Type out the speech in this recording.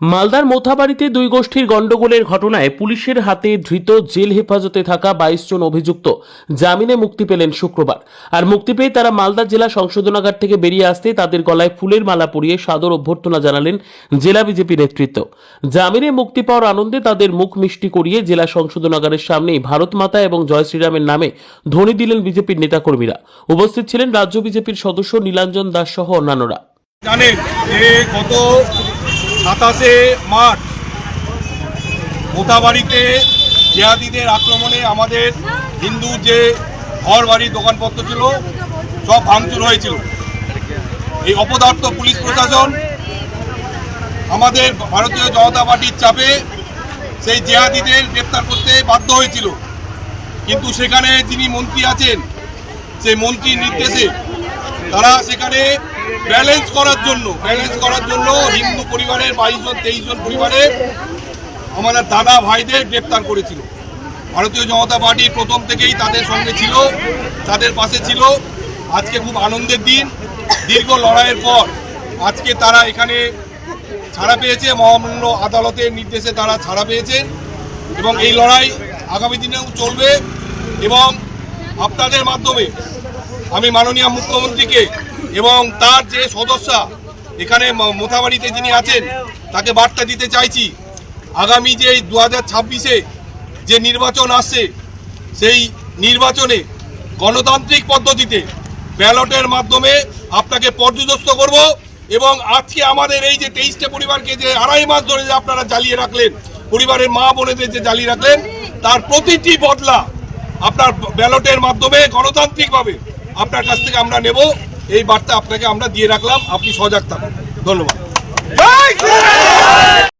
মালদার মোথাবাড়িতে দুই গোষ্ঠীর গণ্ডগোলের ঘটনায় পুলিশের হাতে ধৃত জেল হেফাজতে থাকা বাইশ জন অভিযুক্ত। জামিনে মুক্তি পেলেন শুক্রবার। আর মুক্তি পেয়ে তারা মালদা জেলা সংশোধনাগার থেকে বেরিয়ে আসতে তাদের গলায় ফুলের মালা পরিয়ে সাদর অভ্যর্থনা জানালেন জেলা বিজেপি নেতৃত্ব। জামিনে মুক্তি পাওয়ার আনন্দে তাদের মুখ মিষ্টি করিয়ে জেলা সংশোধনাগারের সামনেই ভারত মাতা এবং জয় শ্রীরামের নামে ধ্বনি দিলেন বিজেপির নেতাকর্মীরা। উপস্থিত ছিলেন রাজ্য বিজেপির সদস্য নীলাঞ্জন দাস সহ অন্যান্যরা। জানেন যে গত সাতাশে মার্চ মোথাবাড়িতে জিহাদিদের আক্রমণে আমাদের হিন্দু যে ঘর বাড়ি দোকানপত্র ছিল, সব ভাঙচুর হয়েছিল। এই অপদার্থ পুলিশ প্রশাসন আমাদের ভারতীয় জনতা পার্টির চাপে সেই জেহাদিদের গ্রেপ্তার করতে বাধ্য হয়েছিল। কিন্তু সেখানে যিনি মন্ত্রী আছেন, সেই মন্ত্রীর নির্দেশে তারা সেখানে ব্যালেন্স করার জন্য, ব্যালেন্স করার জন্য হিন্দু পরিবারের বাইশ জন, তেইশ জন পরিবারের আমাদের দাদা ভাইদের গ্রেপ্তার করেছিল। ভারতীয় জনতা পার্টি প্রথম থেকেই তাদের সঙ্গে ছিল, তাদের পাশে ছিল। আজকে খুব আনন্দের দিন, দীর্ঘ লড়াইয়ের পর আজকে তারা এখানে ছাড়া পেয়েছে, মহামান্য আদালতের নির্দেশে তারা ছাড়া পেয়েছেন এবং এই লড়াই আগামী দিনেও চলবে এবং আপনাদের মাধ্যমে আমি মাননীয় মুখ্যমন্ত্রীকে এবং তার যে সদস্যা এখানে মোথাবাড়িতে যিনি আছেন, তাকে বার্তা দিতে চাইছি। আগামী যে দু হাজার ছাব্বিশে যে নির্বাচন আসছে, সেই নির্বাচনে গণতান্ত্রিক পদ্ধতিতে ব্যালটের মাধ্যমে আপনাকে পর্যদস্ত করব এবং আজকে আমাদের এই যে তেইশটা পরিবারকে যে আড়াই মাস ধরে যে আপনারা জ্বালিয়ে রাখলেন, পরিবারের মা বোনেদের যে জ্বালিয়ে রাখলেন, তার প্রতিটি বদলা আপনার ব্যালটের মাধ্যমে গণতান্ত্রিকভাবে আপনার কাছ থেকে আমরা নেব। এই বার্তা আপনাকে আমরা দিয়ে রাখলাম। আপনি সজাগ থাকুন। ধন্যবাদ।